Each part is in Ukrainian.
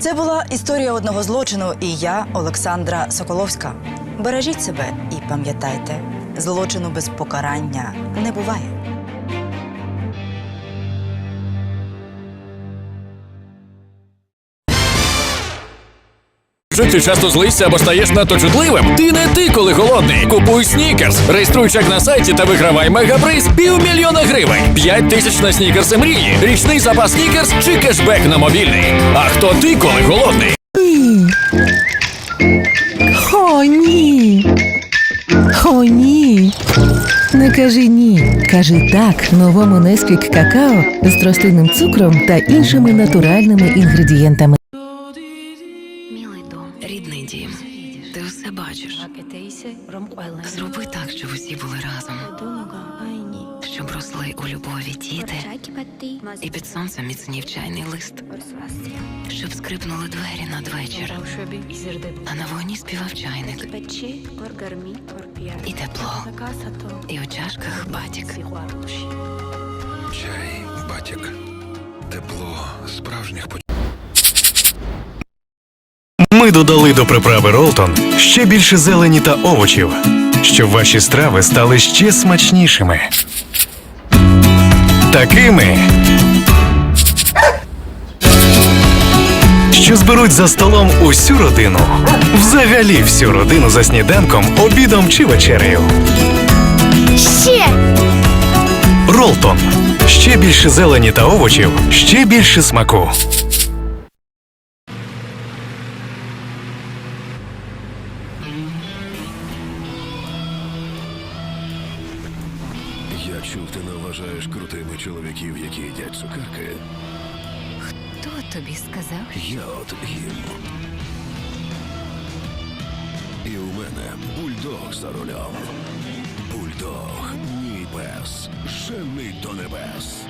Це була історія одного злочину, і я, Олександра Соколовська. Бережіть себе і пам'ятайте, злочину без покарання не буває. Що ти часто злишся або стаєш надто чутливим? Ти не ти, коли голодний. Купуй снікерс. Реєструй чек на сайті та вигравай мегаприз півмільйона гривень. П'ять тисяч на снікерси мрії. Річний запас снікерс чи кешбек на мобільний. А хто ти, коли голодний? О, ні. О, ні. Не кажи ні. Кажи так новому Несквік какао з рослинним цукром та іншими натуральними інгредієнтами. Ти все бачиш. Зроби так, щоб усі були разом, щоб росли у любові діти і під сонцем міцнів чайний лист, щоб скрипнули двері надвечір, а на вогні співав чайник, і тепло, і у чашках батік. Чай, батік, тепло справжніх почуттів. Ми додали до приправи Ролтон ще більше зелені та овочів, щоб ваші страви стали ще смачнішими. Такими, що зберуть за столом усю родину. Взагалі всю родину за сніданком, обідом чи вечерею. Ще Ролтон. Ще більше зелені та овочів, ще більше смаку. Я чув, ти не вважаєш крутими чоловіків, які їдять цукерки. Хто тобі сказав? Я от їм. І у мене бульдог за рулем. Бульдог, мій пес, жений до небес.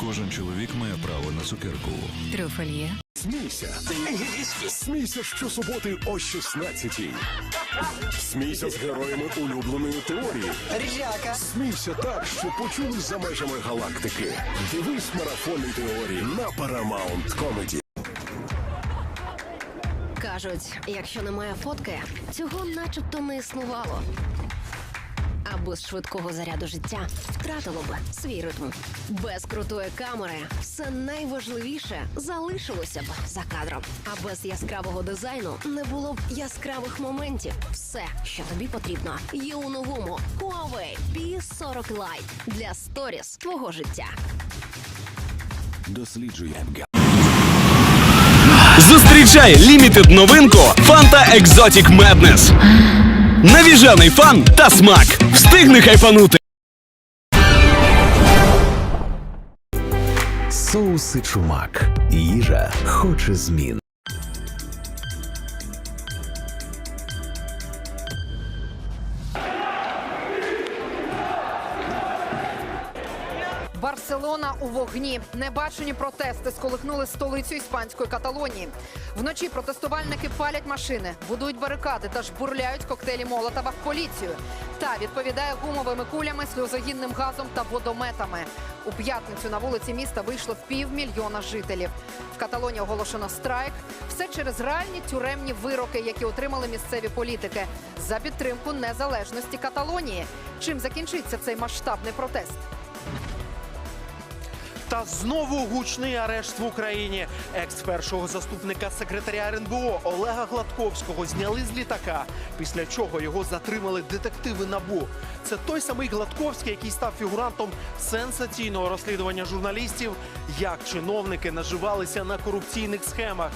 Кожен чоловік має право на цукерку. Трюфель є? Смійся. Смійся щосуботи о 16-й. Смійся з героями улюбленої теорії. Смійся так, що почули за межами галактики. Дивись марафонні теорії на Paramount Comedy. Кажуть, якщо немає фотки, цього начебто не існувало. Без швидкого заряду життя втратило б свій ритм. Без крутої камери все найважливіше залишилося б за кадром. А без яскравого дизайну не було б яскравих моментів. Все, що тобі потрібно, є у новому Huawei P40 Lite для сторіс твого життя. Досліджує Зустрічай лімітед новинку Fanta Exotic Madness. Навіжений фан та смак. Встигни хайпанути. Соуси чумак. Їжа хоче змін. Барселона у вогні. Небачені протести сколихнули столицю іспанської Каталонії. Вночі протестувальники палять машини, будують барикади та жбурляють коктейлі Молотова в поліцію. Та відповідає гумовими кулями, сльозогінним газом та водометами. У п'ятницю на вулиці міста вийшло півмільйона жителів. В Каталонії оголошено страйк. Все через реальні тюремні вироки, які отримали місцеві політики за підтримку незалежності Каталонії. Чим закінчиться цей масштабний протест? Та знову гучний арешт в Україні. Екс першого заступника секретаря РНБО Олега Гладковського зняли з літака, після чого його затримали детективи НАБУ. Це той самий Гладковський, який став фігурантом сенсаційного розслідування журналістів, як чиновники наживалися на корупційних схемах.